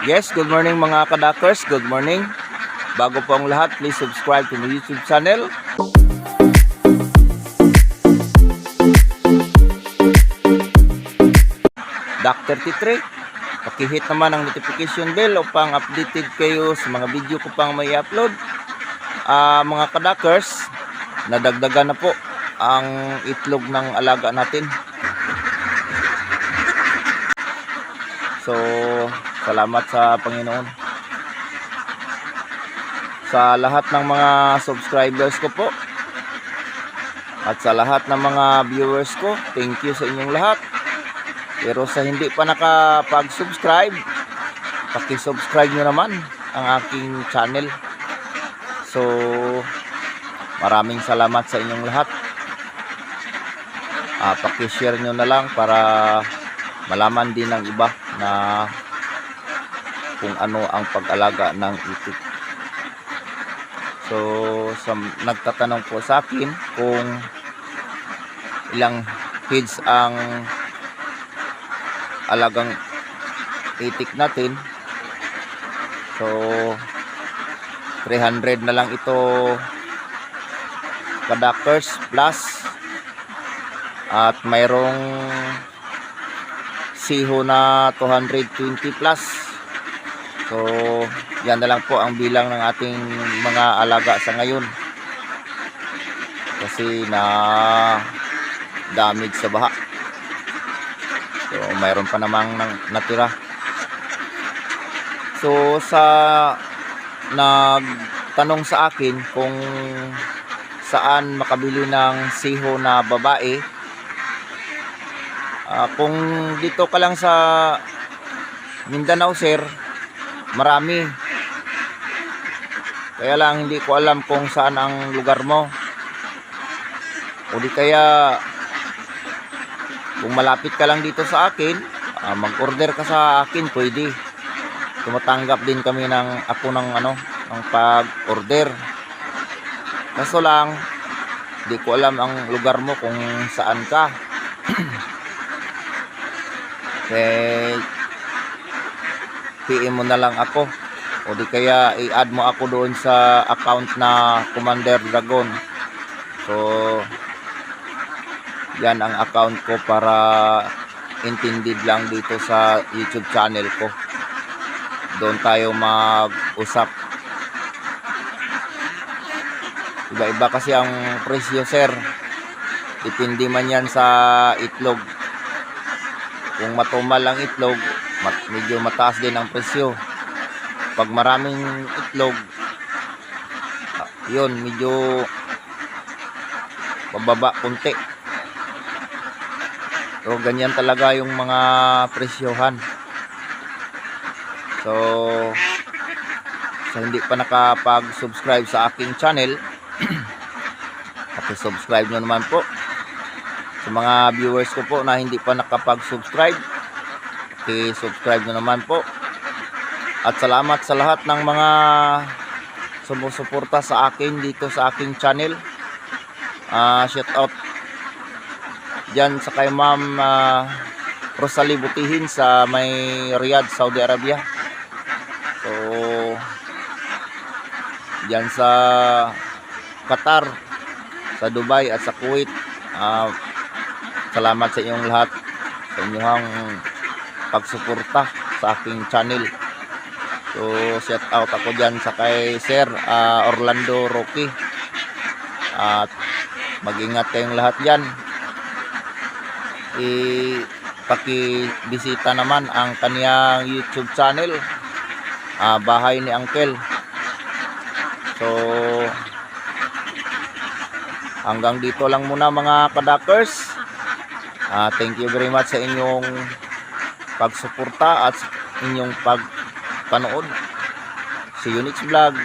Yes, good morning mga kadakers. Good morning. Bago po ang lahat, please subscribe to my YouTube channel. Dr. Titre, pakihit naman ang notification bell upang updated kayo sa mga video ko pang may upload. Ah, mga kadakers, nadagdagan na po ang itlog ng alaga natin. So, salamat sa Panginoon. Sa lahat ng mga subscribers ko po. At sa lahat ng mga viewers ko, thank you sa inyong lahat. Pero sa hindi pa nakapag-subscribe, paki-subscribe nyo naman ang aking channel. So, maraming salamat sa inyong lahat. Ah, paki-share nyo na lang para malaman din ng iba na kung ano ang pag-alaga ng itik. So, sa nagtatanong po sa akin kung ilang feeds ang alagang itik natin. So, 300 na lang ito kadakers plus at mayroong siho na 220 plus. So, yan na lang po ang bilang ng ating mga alaga sa ngayon. Kasi na damage sa baha. So, mayroon pa namang natira. So, sa nagtanong sa akin kung saan makabili ng siho na babae, Ah, kung dito ka lang sa Mindanao, sir, marami. Kaya lang hindi ko alam kung saan ang lugar mo. O di kaya kung malapit ka lang dito sa akin, ah, mag-order ka sa akin, pwede. Tumatanggap din kami ng ako ng ano, ng pag-order. Kaso lang, di ko alam ang lugar mo kung saan ka. eh PM mo na lang ako. O di kaya i-add mo ako doon sa account na Commander Dragon. So yan ang account ko para intended lang dito sa YouTube channel ko. Doon tayo mag-usap. Iba-iba kasi ang presyo sir. Depende man yan sa itlog. Kung matumal ang itlog, mat, medyo mataas din ang presyo. Pag maraming itlog, ah, yun, medyo bababa kunti. So, ganyan talaga yung mga presyohan. So, sa hindi pa nakapag-subscribe sa aking channel, subscribe nyo naman po sa mga viewers ko po na hindi pa nakapag-subscribe i-subscribe nyo naman po. At salamat sa lahat ng mga sumusuporta sa akin dito sa aking channel. Uh, shout out dyan sa kay ma'am uh, Rosalie Butihin sa may Riyadh, Saudi Arabia. So dyan sa Qatar sa Dubai at sa Kuwait. Uh, salamat sa inyong lahat. Sa inyong pagsuporta sa aking channel. So shout out ako dyan sa kay Sir ah, Orlando Rocky at mag-ingat kayong lahat dyan. I pakibisita naman ang kaniyang YouTube channel ah, bahay ni Uncle. So hanggang dito lang muna mga kadakers. Ah, thank you very much sa inyong pagsuporta at inyong pagpanood. You next vlog.